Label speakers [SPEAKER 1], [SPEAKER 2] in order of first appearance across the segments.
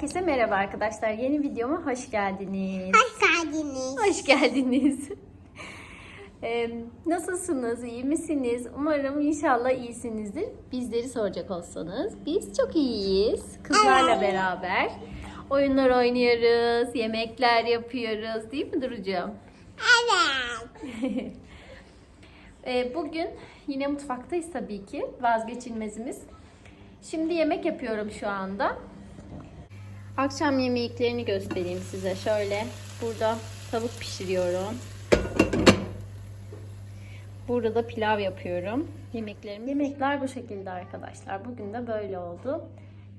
[SPEAKER 1] Herkese merhaba arkadaşlar. Yeni videoma hoş geldiniz.
[SPEAKER 2] Hoş geldiniz.
[SPEAKER 1] Hoş geldiniz. Ee, nasılsınız? İyi misiniz? Umarım inşallah iyisinizdir. Bizleri soracak olsanız biz çok iyiyiz. Kızlarla
[SPEAKER 2] Evet.
[SPEAKER 1] beraber oyunlar oynuyoruz, yemekler yapıyoruz. Değil mi Duru'cuğum?
[SPEAKER 2] Evet.
[SPEAKER 1] Ee, bugün yine mutfaktayız tabii ki. Vazgeçilmezimiz. Şimdi yemek yapıyorum şu anda. Akşam yemeklerini göstereyim size. Şöyle burada tavuk pişiriyorum. Burada da pilav yapıyorum. Yemeklerim. Yemekler bu şekilde arkadaşlar. Bugün de böyle oldu.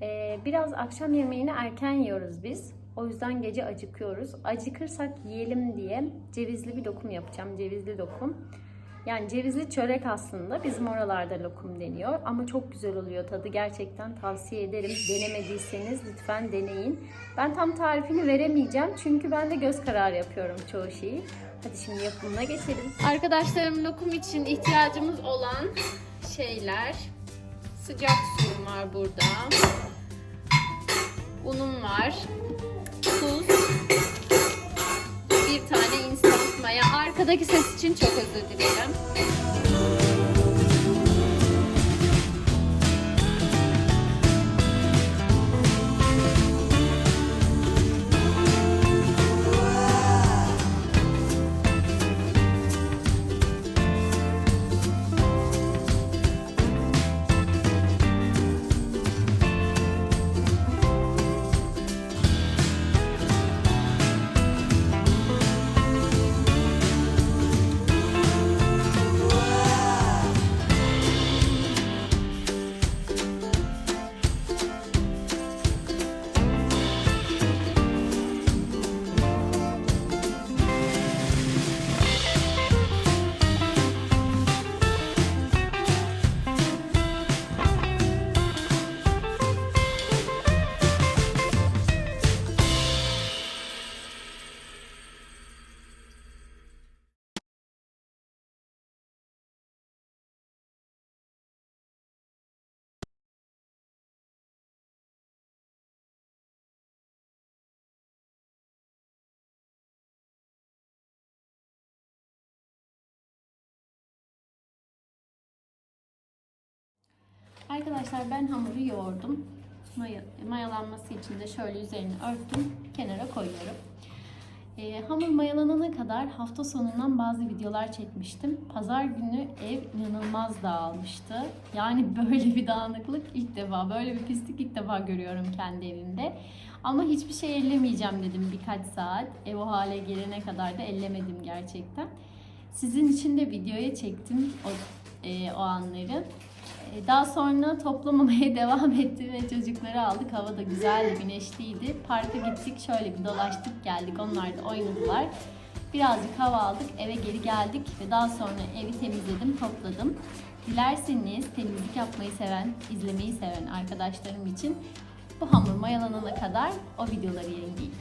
[SPEAKER 1] Ee, biraz akşam yemeğini erken yiyoruz biz. O yüzden gece acıkıyoruz. Acıkırsak yiyelim diye cevizli bir lokum yapacağım. Cevizli lokum. Yani cevizli çörek aslında bizim oralarda lokum deniyor ama çok güzel oluyor tadı gerçekten tavsiye ederim. Denemediyseniz lütfen deneyin. Ben tam tarifini veremeyeceğim çünkü ben de göz kararı yapıyorum çoğu şeyi. Hadi şimdi yapımına geçelim. Arkadaşlarım lokum için ihtiyacımız olan şeyler sıcak suyum var burada. Unum var. Tuz, maya. Arkadaki ses için çok özür dilerim. Arkadaşlar ben hamuru yoğurdum. Maya, mayalanması için de şöyle üzerini örttüm. Kenara koyuyorum. Ee, hamur mayalanana kadar hafta sonundan bazı videolar çekmiştim. Pazar günü ev inanılmaz dağılmıştı. Yani böyle bir dağınıklık ilk defa, böyle bir pislik ilk defa görüyorum kendi evimde. Ama hiçbir şey ellemeyeceğim dedim birkaç saat. Ev o hale gelene kadar da ellemedim gerçekten. Sizin için de videoya çektim o, e, o anları. E, Daha sonra toplamamaya devam ettim ve çocukları aldık. Hava da güzeldi, güneşliydi. Parka gittik, şöyle bir dolaştık geldik. Onlar da oynadılar. Birazcık hava aldık, eve geri geldik ve daha sonra evi temizledim, topladım. Dilerseniz temizlik yapmayı seven, izlemeyi seven arkadaşlarım için bu hamur mayalanana kadar o videoları yayınlayayım.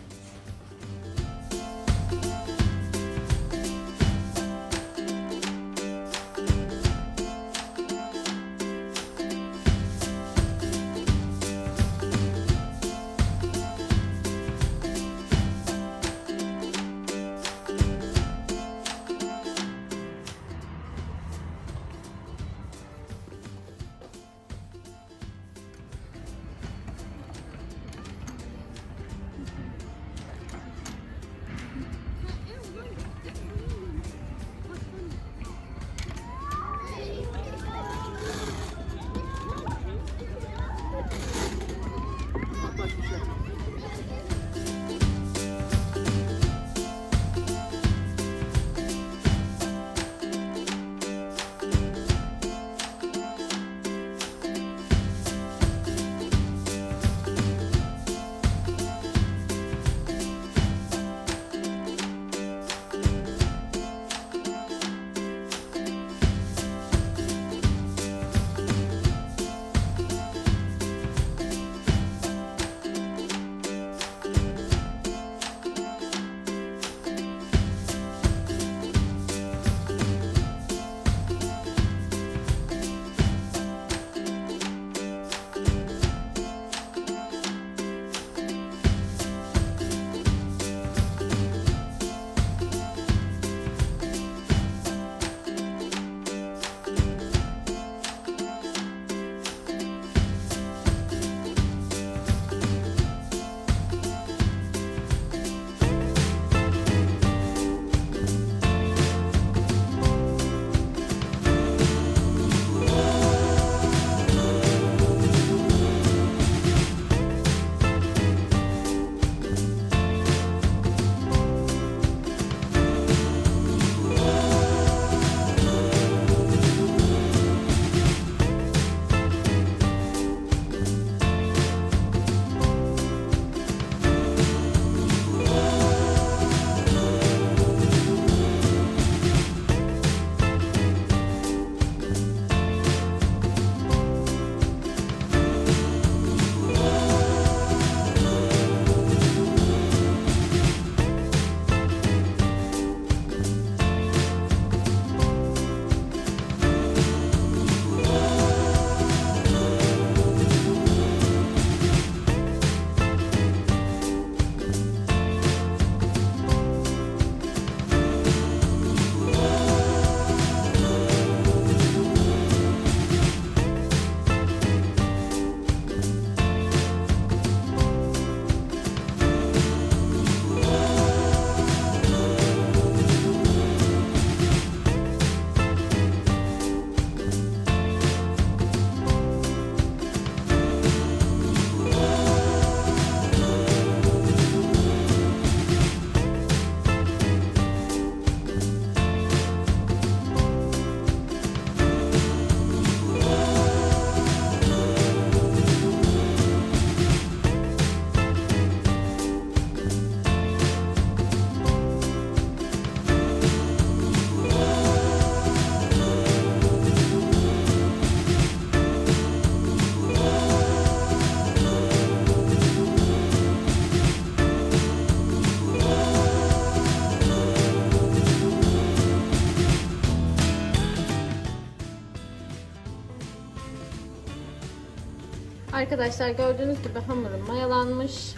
[SPEAKER 1] Arkadaşlar gördüğünüz gibi hamurum mayalanmış.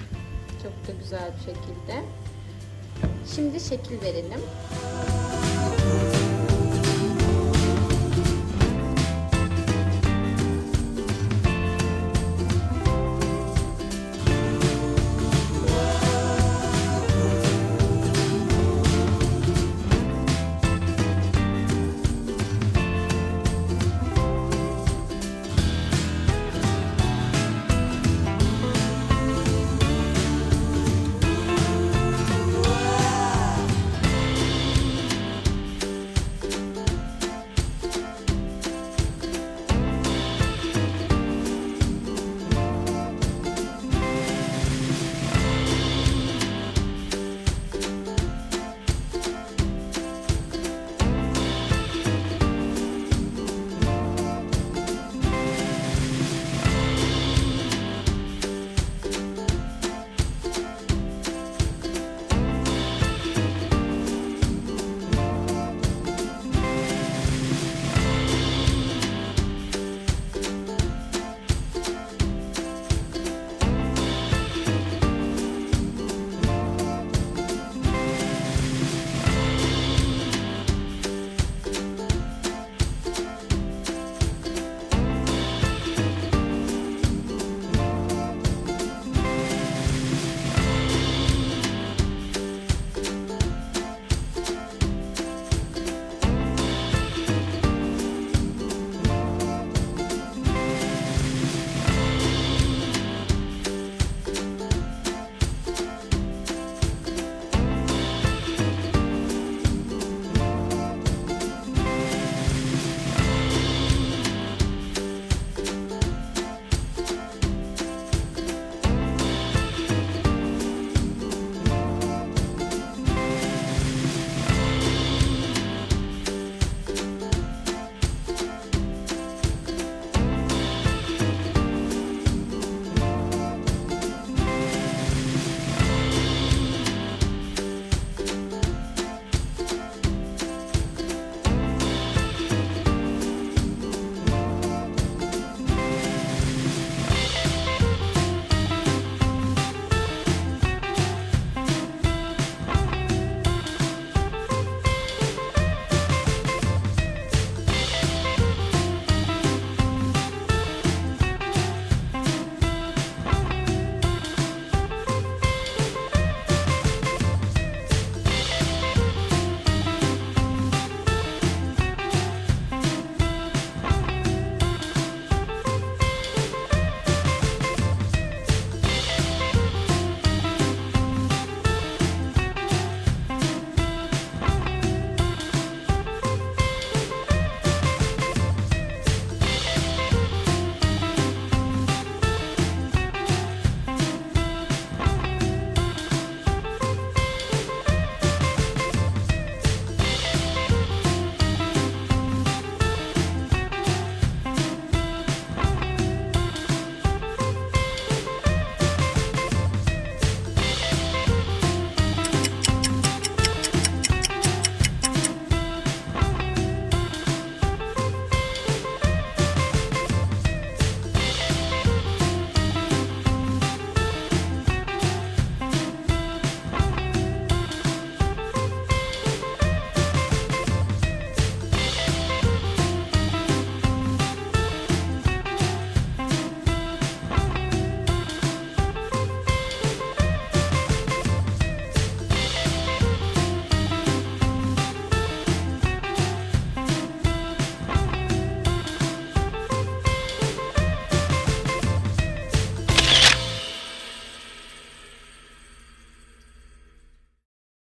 [SPEAKER 1] Çok da güzel bir şekilde. Şimdi şekil verelim.